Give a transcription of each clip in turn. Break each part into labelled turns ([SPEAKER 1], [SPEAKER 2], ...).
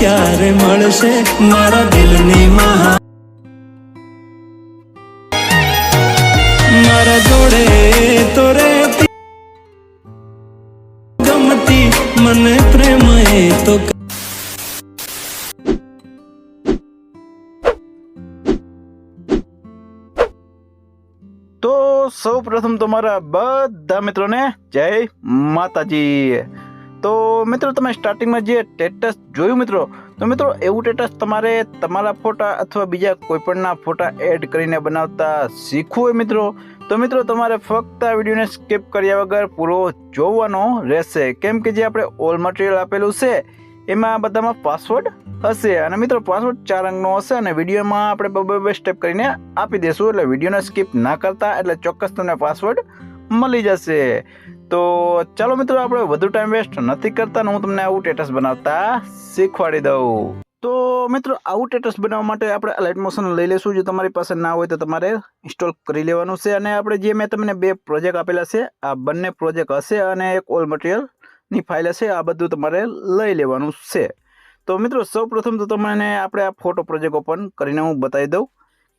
[SPEAKER 1] ક્યારે મળશે મારા દિલની મહા? મારા જોડે તો રહેતી ગમતી, મને પ્રેમ એ તો
[SPEAKER 2] તો સૌ પ્રથમ તમારા બધા મિત્રોને જય માતાજી. તો મિત્રો, તમે સ્ટાર્ટિંગમાં જે સ્ટેટસ જોયું મિત્રો, તો મિત્રો, એવું સ્ટેટસ તમારે તમારા ફોટા અથવા બીજા કોઈપણના ફોટા એડ કરીને બનાવતા શીખવું હોય મિત્રો. તો મિત્રો, તમારે ફક્ત આ વિડીયોને સ્કીપ કર્યા વગર પૂરો જોવાનો રહેશે. કેમ કે જે આપણે ઓલ મટીરિયલ આપેલું છે, એમાં બધામાં પાસવર્ડ હશે. અને મિત્રો પાસવર્ડ ચાર અંકનો હશે અને વિડીયોમાં આપણે બે બે સ્ટેપ કરીને આપી દઈશું. એટલે વિડીયોને સ્કીપ ના કરતા, એટલે ચોક્કસ તમને પાસવર્ડ મળી જશે. તો ચાલો મિત્રો, આપણે વધુ ટાઈમ વેસ્ટ નથી કરતા હું તમને આવું સ્ટેટસ બનાવતા શીખવાડી દઉં. તો મિત્રો, આવું સ્ટેટસ બનાવવા માટે આપણે લાઇટ મોશન લઈ લઈશું. જો તમારી પાસે ના હોય તો તમારે ઇન્સ્ટોલ કરી લેવાનું છે. અને આપણે જે મેં તમને બે પ્રોજેક્ટ આપેલા છે, આ બંને પ્રોજેક્ટ હશે અને એક ઓલ મટીરિયલની ફાઇલ હશે. આ બધું તમારે લઈ લેવાનું છે. તો મિત્રો સૌ પ્રથમ તો તમને આપણે આ ફોટો પ્રોજેક્ટ ઓપન કરીને હું બતાવી દઉં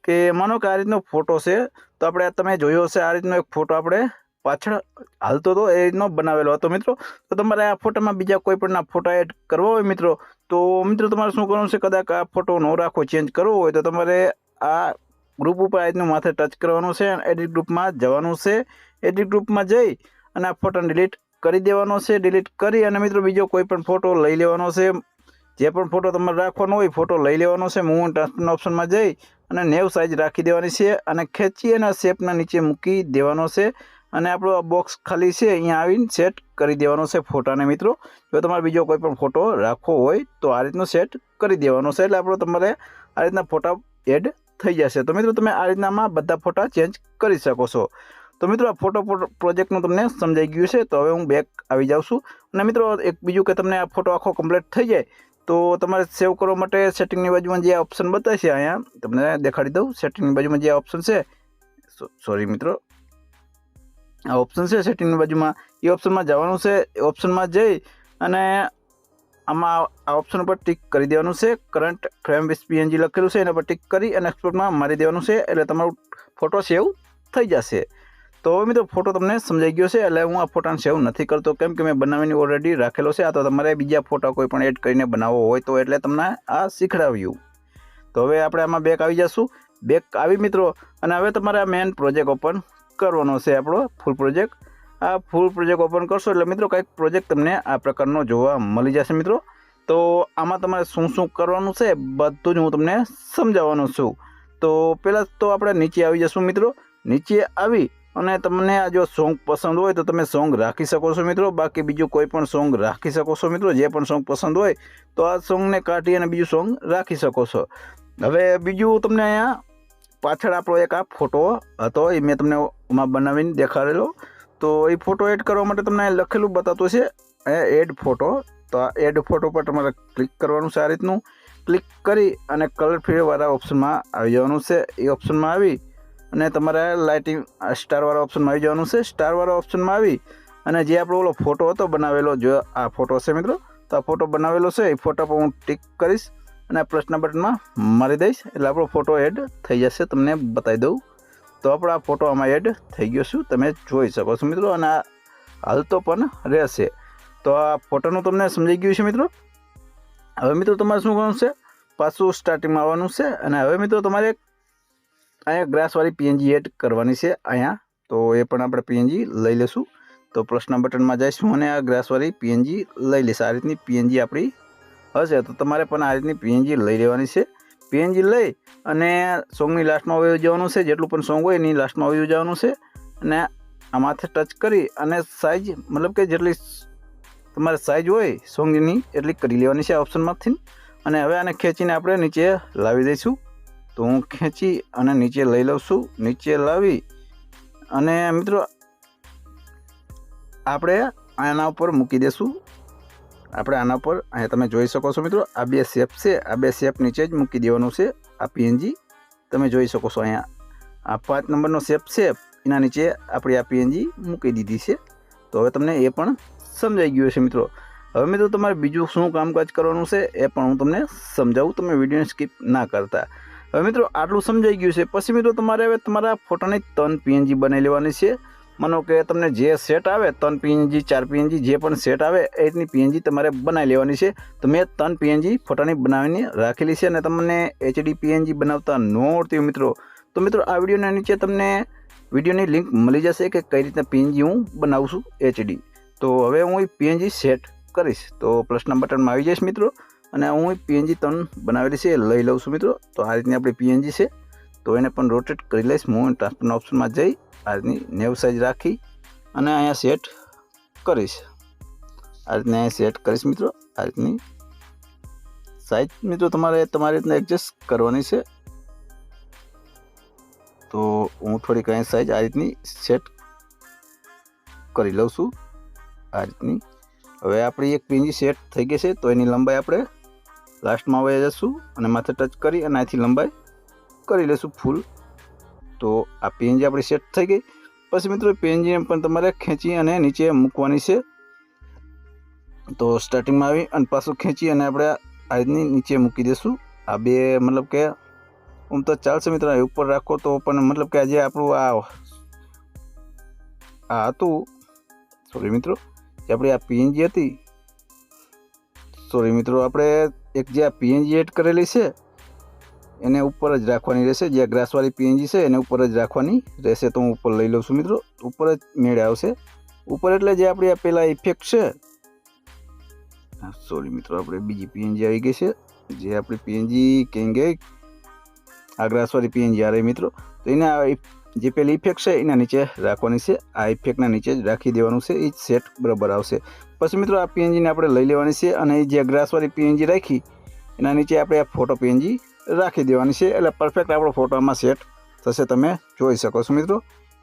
[SPEAKER 2] કે માનો કે આ રીતનો ફોટો છે. તો આપણે તમે જોયો હશે, આ રીતનો એક ફોટો આપણે પાછળ હાલતો હતો એ રીતનો બનાવેલો હતો મિત્રો. તો તમારે આ ફોટામાં બીજા કોઈ પણના ફોટા એડ કરવા હોય મિત્રો, તો મિત્રો તમારે શું કરવાનું છે? કદાચ આ ફોટો ન રાખો ચેન્જ કરવો હોય, તો તમારે આ ગ્રુપ ઉપર આ માથે ટચ કરવાનું છે અને એડિટ ગ્રુપમાં જવાનું છે. એડિટ ગ્રુપમાં જઈ અને આ ફોટોને ડિલીટ કરી દેવાનો છે. ડિલીટ કરી અને મિત્રો બીજો કોઈ પણ ફોટો લઈ લેવાનો છે. જે પણ ફોટો તમારે રાખવાનો હોય ફોટો લઈ લેવાનો છે. મૂવ ટ્રાન્સફરના ઓપ્શનમાં જઈ અને નેવ સાઇઝ રાખી દેવાની છે અને ખેંચી અને શેપના નીચે મૂકી દેવાનો છે. અને આપણો આ બોક્સ ખાલી છે, અહીંયા આવીને સેટ કરી દેવાનો છે ફોટાને મિત્રો. જો તમારે બીજો કોઈ પણ ફોટો રાખવો હોય તો આ રીતનો સેટ કરી દેવાનો છે, એટલે આપણો તમારે આ રીતના ફોટા એડ થઈ જશે. તો મિત્રો તમે આ રીતનામાં બધા ફોટા ચેન્જ કરી શકો છો. તો મિત્રો આ ફોટો પ્રોજેક્ટનું તમને સમજાઈ ગયું છે, તો હવે હું બેક આવી જાઉં છું. અને મિત્રો એક બીજું કે તમને આ ફોટો આખો કમ્પ્લીટ થઈ જાય, તો તમારે સેવ કરવા માટે સેટિંગની બાજુમાં જે ઓપ્શન બતાવે છે અહીંયા, તમને દેખાડી દઉં. સેટિંગની બાજુમાં જે ઓપ્શન છે સોરી મિત્રો. આ ઓપ્શન છે સેટિંગની બાજુમાં. એ ઓપ્શનમાં જવાનું છે ઓપ્શનમાં જઈ અને આમાં આ ઓપ્શન પર ટિક કરી દેવાનું છે. કરંટ ફ્રેમ વિથ પીએનજી લખેલું છે, એના પર ટિક કરી અને એક્સપોર્ટમાં મારી દેવાનું છે, એટલે તમારું ફોટો સેવ થઈ જશે. તો મિત્રો ફોટો તમને સમજાઈ ગયો છે, એટલે હું આ ફોટાને સેવ નથી કરતો. કેમ કે મેં બનાવીને ઓલરેડી રાખેલો છે, આ તો તમારે બીજા ફોટા કોઈ પણ એડ કરીને બનાવવો હોય તો એટલે તમને આ શીખડાવ્યું. તો હવે આપણે આમાં બેક આવી જશું. બેક આવી મિત્રો, અને હવે તમારે આ મેન પ્રોજેક્ટ ઓપન કરવાનો છે આપણો ફૂલ પ્રોજેક્ટ આ ફૂલ પ્રોજેક્ટ ઓપન કરશો એટલે મિત્રો કંઈક પ્રોજેક્ટ તમને આ પ્રકારનો જોવા મળી જશે મિત્રો. તો આમાં તમારે શું શું કરવાનું છે બધું જ હું તમને સમજાવવાનો છું. તો પહેલાં તો આપણે નીચે આવી જશું મિત્રો. નીચે આવી અને તમને આ જો સોંગ પસંદ હોય તો તમે સોંગ રાખી શકો છો મિત્રો. બાકી બીજું કોઈ પણ સોંગ રાખી શકો છો મિત્રો. જે પણ સોંગ પસંદ હોય તો આ સોંગને કાઢી અને બીજું સોંગ રાખી શકો છો. હવે બીજું તમને અહીંયા પાછળ આપણો એક આ ફોટો હતો એ મેં તમને એમાં બનાવીને દેખાડેલો. તો એ ફોટો એડ કરવા માટે તમને લખેલું બતાવતું છે એડ ફોટો તો આ એડ ફોટો પર તમારે ક્લિક કરવાનું આ રીતનું. ક્લિક કરી અને કલર ફીડવાળા ઓપ્શનમાં આવી જવાનું છે. એ ઓપ્શનમાં આવી અને તમારે લાઇટિંગ સ્ટારવાળા ઓપ્શનમાં આવી જવાનું છે. સ્ટારવાળા ઓપ્શનમાં આવી અને જે આપણો ઓલો ફોટો હતો બનાવેલો, જો આ ફોટો છે મિત્રો. તો આ ફોટો બનાવેલો છે. એ ફોટો પર હું ટિક કરીશ અને પ્રશ્ન બટનમાં મારી દઈશ. એટલે આપણો ફોટો એડ થઈ જશે. તમને બતાવી દઉં. તો આપણો આ ફોટો આમાં એડ થઈ ગયો છું. તમે જોઈ શકો છો મિત્રો અને આ હાલતો પણ રહેશે. તો આ ફોટોનું તમને સમજાઈ ગયું છે મિત્રો? હવે મિત્રો તમારે શું કરવાનું છે? પાછું સ્ટાર્ટિંગમાં આવવાનું છે અને હવે મિત્રો તમારે અહીંયા ગ્રાસવાળી પીએનજી એડ કરવાની છે અહીંયા. તો એ પણ આપણે પીએનજી લઈ લઈશું તો પ્રશ્ન બટનમાં જઈશું અને આ ગ્રાસવાળી પીએનજી લઈ લઈશ આ રીતની પીએનજી આપણી હશે. તો તમારે પણ આ રીતની પીએનજી લઈ લેવાની છે. પીએનજી લઈ અને સોંગની લાસ્ટમાં આવી જવાનું છે, જેટલું પણ સોંગ હોય એની લાસ્ટમાં આવી જવાનું છે. અને આ માથે ટચ કરી અને સાઇઝ મતલબ કે જેટલી તમારે સાઇઝ હોય સોંગની, એટલી કરી લેવાની છે ઓપ્શનમાંથી અને હવે આને ખેંચીને આપણે નીચે લાવી દઈશું. તો હું ખેંચી અને નીચે લઈ લઉં છું. નીચે લાવી અને મિત્રો, આપણે આના ઉપર મૂકી દઈશું આપણે આના પર અહીંયા તમે જોઈ શકો છો મિત્રો, આ બે શેપ છે, આ બે શેપ નીચે જ મૂકી દેવાનું છે, આ પીએનજી તમે જોઈ શકો છો અહીંયા. આ પાંચ નંબરનો શેપ છે, એના નીચે આપણી આ પીએનજી મૂકી દીધી છે. તો હવે તમને એ પણ સમજાઈ ગયું છે મિત્રો. હવે મિત્રો તમારે બીજું શું કામકાજ કરવાનું છે એ પણ હું તમને સમજાવું, તમે વિડીયોને સ્કીપ ના કરતા. હવે મિત્રો આટલું સમજાઈ ગયું છે. પછી મિત્રો તમારે હવે તમારા ફોટાની ત્રણ પીએનજી બનાવી લેવાની છે. માનો કે તમને જે સેટ આવે, ત્રણ પીએનજી, ચાર પીએનજી, જે પણ સેટ આવે એ રીતની પીએનજી તમારે બનાવી લેવાની છે. તો મેં ત્રણ પીએનજી ફોટાની બનાવીને રાખેલી છે અને તમને એચડી પીએનજી બનાવતા ન આવડતી મિત્રો. તો મિત્રો, આ વિડીયોના નીચે તમને વિડીયોની લિંક મળી જશે કે કઈ રીતના પીએનજી હું બનાવું છું એચડી તો હવે હું પીએનજી સેટ કરીશ. તો પ્લસના બટનમાં આવી જઈશ મિત્રો, અને હું પીએનજી ત્રણ બનાવેલી છે એ લઈ લઉં છું મિત્રો. તો આ રીતની આપણી પીએનજી છે. તો એને પણ રોટેટ કરી લઈશ. હું ટ્રાન્સફરના ઓપ્શનમાં જઈ આ રીતની નેવ સાઈઝ રાખી અને અહીંયા સેટ કરીશ. આ રીતને અહીંયા સેટ કરીશ મિત્રો. આ રીતની સાઈઝ મિત્રો તમારે તમારી રીતના એડજસ્ટ કરવાની છે. તો હું થોડીક અહીંયા સાઈઝ આ રીતની સેટ કરી લઉં છું. આ રીતની. હવે આપણી એક પિંજી સેટ થઈ ગઈ છે, તો એની લંબાઈ આપણે લાસ્ટમાં વહી જશું અને માથે ટચ કરી અને અહીંથી લંબાઈ કરી લઈશું ફૂલ. તો આ પીએનજી આપણી સેટ થઈ ગઈ. પછી મિત્રો પીએનજીને પણ તમારે ખેંચી અને નીચે મૂકવાની છે. તો સ્ટાર્ટિંગમાં આવી અને પાછું ખેંચી અને આપણે આ રીતની નીચે મૂકી દઈશું. આ બે મતલબ કે આમ તો ચાલશે મિત્રો ઉપર રાખો તો પણ મતલબ કે આજે આપણું આ આ હતું. સોરી મિત્રો જે આપણી આ પીએનજી હતી. સોરી મિત્રો, આપણે એક જે આ પીએનજી એડ કરેલી છે એને ઉપર જ રાખવાની રહેશે. જે ગ્રાસવાળી પીએનજી છે એને ઉપર જ રાખવાની રહેશે. તો હું ઉપર લઈ લઉં છું મિત્રો. ઉપર જ મેળે આવશે. ઉપર એટલે જે આપણી આ પેલા ઇફેક્ટ છે. સોરી મિત્રો, આપણે બીજી પીએનજી આવી ગઈ છે. જે આપણી પીએનજી કેમ ગઈ આ ગ્રાસવાળી પીએનજી આ રહી મિત્રો. તો એને જે પેલી ઇફેક્ટ છે એના નીચે રાખવાની છે. આ ઇફેક્ટના નીચે જ રાખી દેવાનું છે. એ સેટ બરાબર આવશે. પછી મિત્રો આ પીએનજીને આપણે લઈ લેવાની છે અને જે ગ્રાસવાળી પીએનજી રાખી, એના નીચે આપણે આ ફોટો પીએનજી રાખી દેવાની છે. એટલે પરફેક્ટ આપણો ફોટામાં સેટ થશે તમે જોઈ શકો છો મિત્રો.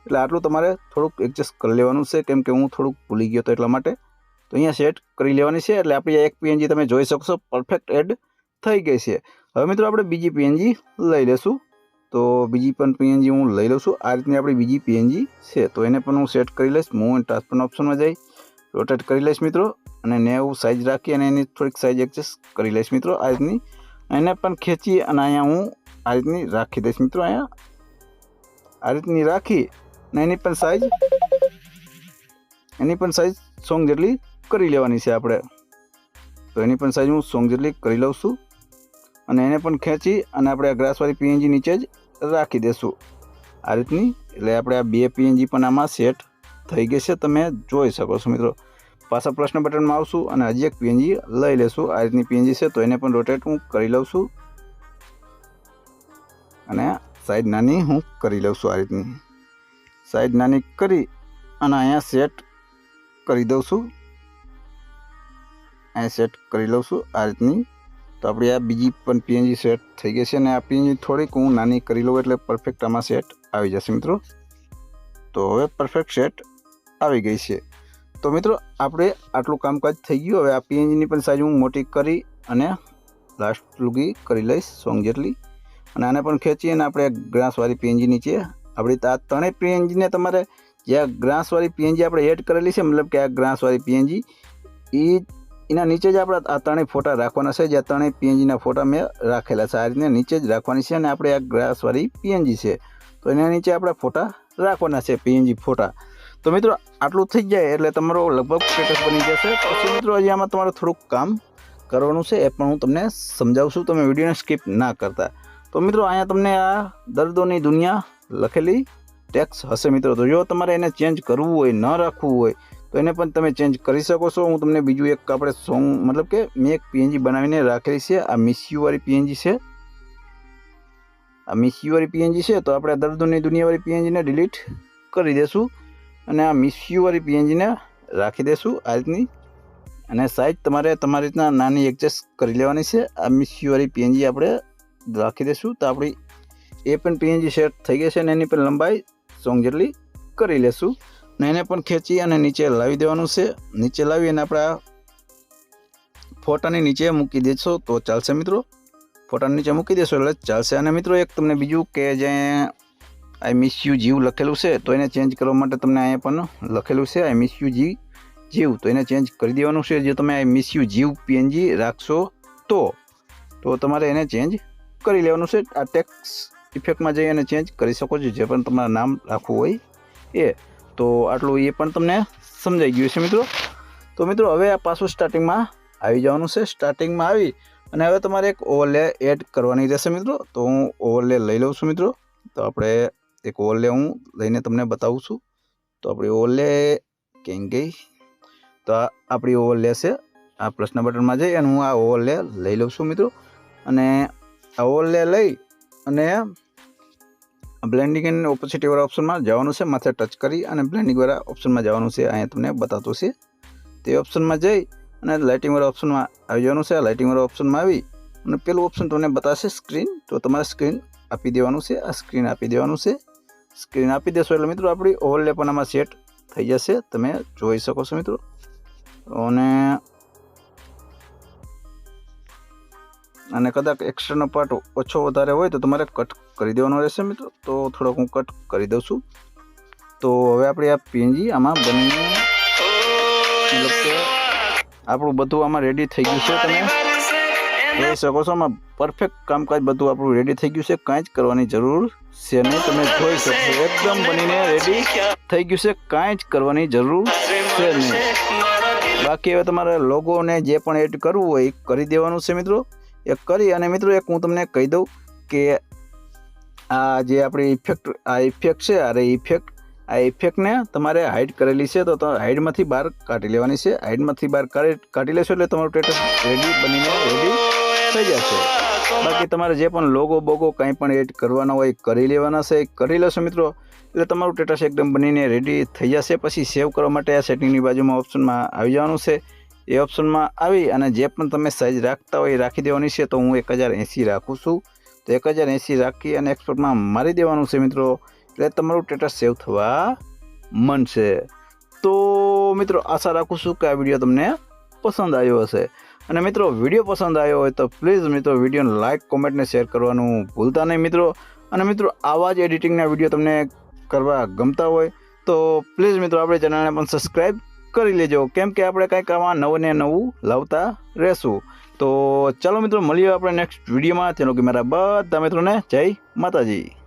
[SPEAKER 2] એટલે આટલું તમારે થોડુંક એડજસ્ટ કરી લેવાનું છે. કેમ કે હું થોડુંક ભૂલી ગયો હતો એટલા માટે. તો અહીંયા સેટ કરી લેવાની છે. એટલે આપણી એક પીએનજી તમે જોઈ શકશો પરફેક્ટ એડ થઈ ગઈ છે. હવે મિત્રો આપણે બીજી પીએનજી લઈ લેશું. તો બીજી પણ પીએનજી હું લઈ લઉં છું. આ રીતની આપણી બીજી પીએનજી છે. તો એને પણ હું સેટ કરી લઈશ. મૂવ એન્ડ ટ્રાન્સફર ઓપ્શનમાં જઈ રોટેટ કરી લઈશ મિત્રો. અને નેવું સાઇઝ રાખી અને એની થોડીક સાઇઝ એડજસ્ટ કરી લઈશ મિત્રો. આ રીતની એને પણ ખેંચી અને અહીંયા હું આ રીતની રાખી દઈશ મિત્રો અહીંયા આ રીતની રાખી અને એની પણ સાઈઝ એની પણ સાઈઝ સોંગ જેટલી કરી લેવાની છે આપણે તો એની પણ સાઈઝ હું સોંગ જેટલી કરી લઉં છું અને એને પણ ખેંચી અને આપણે આ ગ્રાસવાળી પીએનજી નીચે જ રાખી દઈશું આ રીતની એટલે આપણે આ બે પીએનજી પણ આમાં સેટ થઈ ગઈ છે તમે જોઈ શકો છો મિત્રો પાછા પ્રશ્ન બટનમાં આવશું અને હજી એક પીએનજી લઈ લેશું. આ રીતની પીએનજી છે તો એને પણ રોટેટ હું કરી લઉં છું. અને સાઈડ નાની હું કરી લઉં છું આ રીતની. સાઈડ નાની કરી અને અહીંયા સેટ કરી દઉં છું. અહીંયા સેટ કરી લઉં છું આ રીતની. તો આપણી આ બીજી પણ પીએનજી સેટ થઈ ગઈ છે અને આ પીએનજી થોડીક હું નાની કરી લઉં એટલે પરફેક્ટ આમાં સેટ આવી જશે મિત્રો. તો હવે પરફેક્ટ સેટ આવી ગઈ છે. તો મિત્રો, આપણે આટલું કામકાજ થઈ ગયું. હવે આ પીએનજીની પણ સાઈઝ હું મોટી કરી અને લાસ્ટ લુગી કરી લઈશ, સોંગ જેટલી. અને આને પણ ખેંચી અને આપણે ગ્રાસવાળી પીએનજી નીચે. આપણી આ ત્રણેય પીએનજીને તમારે જે આ ગ્રાસવાળી પીએનજી આપણે એડ કરેલી છે, મતલબ કે આ ગ્રાસવાળી પીએનજી એ એના નીચે જ આપણે આ ત્રણેય ફોટા રાખવાના છે જે આ ત્રણેય પીએનજીના ફોટા મેં રાખેલા છે. આ રીતના નીચે જ રાખવાની છે અને આપણે આ ગ્રાસવાળી પીએનજી છે. તો એના નીચે આપણે ફોટા રાખવાના છે, પીએનજી ફોટા. તો મિત્રો, આટલું થઈ જાય એટલે તમારો લગભગ સ્ટેટસ બની જશે. પછી મિત્રો, હજી આમાં તમારે થોડુંક કામ કરવાનું છે, એ પણ હું તમને સમજાવું છું તમે વિડીયોને સ્કીપ ના કરતા. તો મિત્રો, અહીંયા તમને આ દર્દોની દુનિયા લખેલી ટેક્સ હશે મિત્રો. તો જો તમારે એને ચેન્જ કરવું હોય, ન રાખવું હોય, તો એને પણ તમે ચેન્જ કરી શકો છો. હું તમને બીજું એક આપણે સોંગ મતલબ કે મેં એક પીએનજી બનાવીને રાખેલી છે. આ મિસ્યુવાળી પીએનજી છે. આ મિસ્યુવાળી પીએનજી છે. તો આપણે દર્દોની દુનિયાવાળી પીએનજીને ડિલીટ કરી દઈશું અને આ મિસ્યુવાળી પીએનજીને રાખી દઈશું આ રીતની. અને સાઈઝ તમારે તમારી રીતના નાની એડજસ્ટ કરી લેવાની છે. આ મિસ્યુવાળી પીએનજી આપણે રાખી દઈશું તો આપણી એ પણ પીએનજી સેટ થઈ ગઈ છે અને એની પણ લંબાઈ સોંગ જેટલી કરી લેશું. ને એને પણ ખેંચી અને નીચે લાવી દેવાનું છે. નીચે લાવી અને આપણા ફોટાની નીચે મૂકી દેશો તો ચાલશે મિત્રો. ફોટાની નીચે મૂકી દેશો એટલે ચાલશે. અને મિત્રો, એક તમને બીજું કે જે આઈ મિસ યુ જીવ લખેલું છે, તો એને ચેન્જ કરવા માટે તમને અહીંયા પણ લખેલું છે આઈ મિસ યુ જી, જીવ. તો એને ચેન્જ કરી દેવાનું છે, જો તમે મિસ યુ જીવ પીએનજી રાખશો તો. તો તમારે એને ચેન્જ કરી લેવાનું છે, આ ટેક્સ ઇફેક્ટમાં જઈ અને ચેન્જ કરી શકો છો, જે પણ તમારું નામ રાખવું હોય એ. તો આટલું એ પણ તમને સમજાઈ ગયું છે મિત્રો. તો મિત્રો, હવે આ પાછું સ્ટાર્ટિંગમાં આવી જવાનું છે સ્ટાર્ટિંગમાં આવી અને હવે તમારે એક ઓવરલે એડ કરવાની રહેશે મિત્રો. તો હું ઓવરલે લઈ લઉં છું મિત્રો. તો આપણે એક ઓલે હું લઈને તમને બતાવું છું. તો આપણી ઓલે કેમ ગઈ? તો આ આપણી ઓવરલે છે. આ પ્રશ્ન બટનમાં જઈ અને હું આ ઓવરલે લઈ લઉં છું મિત્રો. અને આ ઓવરલે લઈ અને બ્લેન્ડિંગ એન્ડ ઓપોસિટીવાળા ઓપ્શનમાં જવાનું છે. માથે ટચ કરી અને બ્લેન્ડિંગવાળા ઓપ્શનમાં જવાનું છે. અહીંયા તમને બતાવતું છે. તે ઓપ્શનમાં જઈ અને લાઇટિંગવાળા ઓપ્શનમાં આવી જવાનું છે. આ લાઇટિંગ વાળા ઓપ્શનમાં આવી અને પેલું ઓપ્શન તમને બતાવશે સ્ક્રીન તો તમારે સ્ક્રીન આપી દેવાનું છે આ સ્ક્રીન આપી દેવાનું છે. સ્ક્રીન આપી દેશો એટલે મિત્રો આપણી ઓવરલે પણ આમાં સેટ થઈ જશે. તમે જોઈ શકો છો મિત્રો. અને અને કદાચ એક્સ્ટ્રાનો પાર્ટ ઓછો વધારે હોય તો તમારે કટ કરી દેવાનો રહેશે મિત્રો. તો થોડોક હું કટ કરી દઉં છું. તો હવે આપણે આ પીએનજી આમાં બનીને મતલબ કે આપણું બધું આમાં રેડી થઈ ગયું છે. તમે જોઈ શકો છો, આમાં પરફેક્ટ કામકાજ બધું આપણું રેડી થઈ ગયું છે. કાંઈ જ કરવાની જરૂર છે નહીં. તમે જોઈ શકશો, એકદમ બનીને રેડી થઈ ગયું છે. કાંઈ જ કરવાની જરૂર છે નહીં. બાકી હવે તમારે લોગોને જે પણ એડ કરવું હોય એ કરી દેવાનું છે મિત્રો. એ કરી અને મિત્રો એક હું તમને કહી દઉં કે આ જે આપણી ઇફેક્ટ આ ઇફેક્ટ છે અરે ઇફેક્ટ આ ઇફેક્ટને તમારે હાઇડ કરેલી છે, તો હાઇડમાંથી બહાર કાઢી લેવાની છે. હાઇડમાંથી બહાર કાઢી લેશો એટલે તમારું ટેટસ રેડી બનીને રેડી થઈ જશે. બાકી તમારે જે પણ લોગો બોગો કંઈ પણ એડ કરવાના હોય કરી લેવાના છે કરી લેશો મિત્રો. એટલે તમારું ટેટસ એકદમ બનીને રેડી થઈ જશે. પછી સેવ કરવા માટે આ સેટિંગની બાજુમાં ઓપ્શનમાં આવી જવાનું છે. એ ઓપ્શનમાં આવી અને જે પણ તમે સાઇઝ રાખતા હોય રાખી દેવાની છે. તો હું એક હજાર એંસી રાખું છું. તો એક હજાર એંસી રાખી અને એક્સપોર્ટમાં મારી દેવાનું છે મિત્રો. એટલે તમારું સ્ટેટસ સેવ થવા મનશે તો મિત્રો, આશા રાખું છું કે આ વીડિયો તમને પસંદ આવ્યો હશે. અને મિત્રો વીડિયો પસંદ આવ્યો હોય તો પ્લીઝ મિત્રો વિડીયોને લાઇક કોમેન્ટને શેર કરવાનું ભૂલતા નહીં મિત્રો. અને મિત્રો, આવા જ એડિટિંગના વીડિયો તમને કરવા ગમતા હોય તો પ્લીઝ મિત્રો, આપણે ચેનલને પણ સબસ્ક્રાઈબ કરી લેજો. કેમ કે આપણે કંઈક આમાં નવું ને નવું લાવતા રહેશું. તો ચાલો મિત્રો, મળીએ આપણે નેક્સ્ટ વિડીયોમાં તેનો કે મારા બધા મિત્રોને જય માતાજી.